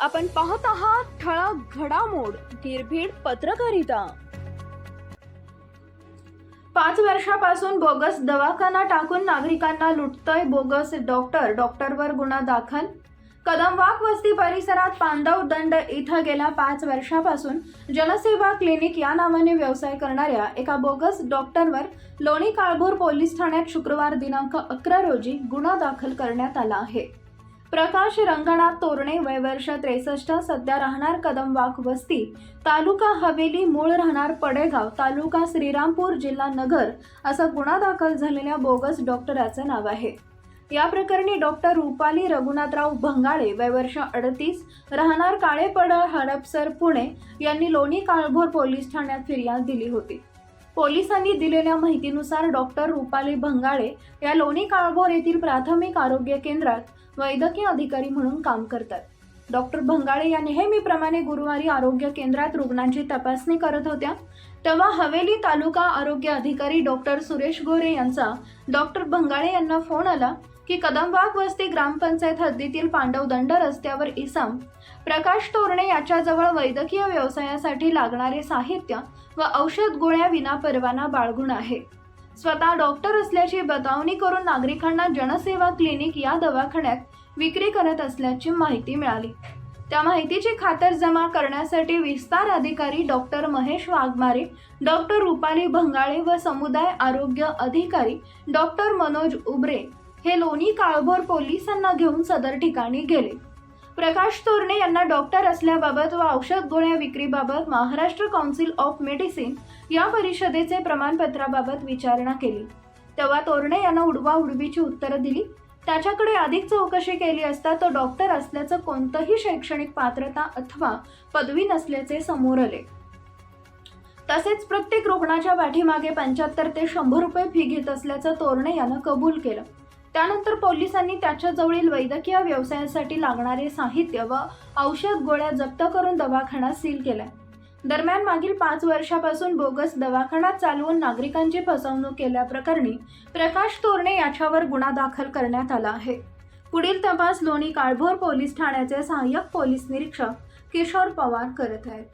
आपण पाहत आहात ठळक घडामोड निर्भीड पत्रकारिता. पाच वर्षापासून बोगस दवाखाना टाकून नागरिकांना लुटतोय बोगस डॉक्टर डॉक्टरवर गुन्हा दाखल. कदमवाक वस्ती परिसरात पांडव दंड इथं गेल्या पाच वर्षापासून. जनसेवा क्लिनिक या नावाने व्यवसाय करणाऱ्या एका बोगस डॉक्टरवर लोणी काळभोर पोलीस ठाण्यात शुक्रवार दिनांक अकरा रोजी गुन्हा दाखल करण्यात आला आहे. प्रकाश रंगनाथ तोरणे वय वर्ष त्रेसष्ट सध्या राहणार कदमवाक वस्ती. तालुका हवेली मूळ राहणार पडेगाव तालुका श्रीरामपूर जिल्हा नगर असं गुन्हा दाखल झालेल्या बोगस डॉक्टराचं नाव आहे. या प्रकरणी डॉक्टर रुपाली रघुनाथराव भंगाळे वय वर्ष अडतीस राहणार काळेपडळ हडपसर पुणे यांनी लोणी काळभोर पोलीस ठाण्यात फिर्याद दिली होती. पोलिसांनी दिलेल्या माहितीनुसार डॉक्टर रुपाली भंगाळे या लोणी काळभोर येथील प्राथमिक आरोग्य केंद्रात वैद्यकीय अधिकारी म्हणून काम करतात. डॉक्टर भंगाळे या नेहमीप्रमाणे गुरुवारी आरोग्य केंद्रात रुग्णांची तपासणी करत होत्या. तेव्हा हवेली तालुका आरोग्य अधिकारी डॉक्टर सुरेश गोरे यांचा डॉक्टर भंगाळे यांना फोन आला. की कदमबाग वस्ती ग्रामपंचायत हद्दीतील पांडवदंड रस्त्यावर इसाम प्रकाश तोरणे याच्याजवळ वैद्यकीय व्यवसायासाठी लागणारे साहित्य व औषध गोळ्या विना परवाना बाळगून आहे. स्वतः डॉक्टर असल्याची बतावणी करून नागरिकांना जनसेवा क्लिनिक या दवाखान्यात विक्री करत असल्याची माहिती मिळाली. त्या माहितीची खातर जमा करण्यासाठी विस्तार अधिकारी डॉक्टर महेश वाघमारे डॉक्टर रुपाली भंगाळे व समुदाय आरोग्य अधिकारी डॉक्टर मनोज उबरे हे लोणी काळभोर पोलिसांना घेऊन सदर ठिकाणी गेले. प्रकाश तोरणे यांना डॉक्टर असल्याबाबत व औषध गोळ्या विक्रीबाबत महाराष्ट्र काउन्सिल ऑफ मेडिसिन या परिषदेचे प्रमाणपत्राबाबत विचारणा केली. तेव्हा तोरणे यांना उडवा उडवीची उत्तरं दिली. त्याच्याकडे अधिक चौकशी केली असता तो डॉक्टर असल्याचं कोणतंही शैक्षणिक पात्रता अथवा पदवी नसल्याचे समोर आले. तसेच प्रत्येक रुग्णाच्या पाठीमागे पंच्याहत्तर ते शंभर रुपये फी घेत असल्याचं तोरणे यानं कबूल केलं. त्यानंतर पोलिसांनी त्याच्याजवळील वैद्यकीय व्यवसायासाठी लागणारे साहित्य व औषध गोळ्या जप्त करून दवाखाना सील केला दरम्यान मागील पाच वर्षापासून बोगस दवाखाना चालवून नागरिकांची फसवणूक केल्याप्रकरणी प्रकाश तोरणे याच्यावर गुन्हा दाखल करण्यात आला आहे. पुढील तपास लोणी काळभोर पोलीस ठाण्याचे सहाय्यक पोलीस निरीक्षक किशोर पवार करत आहेत.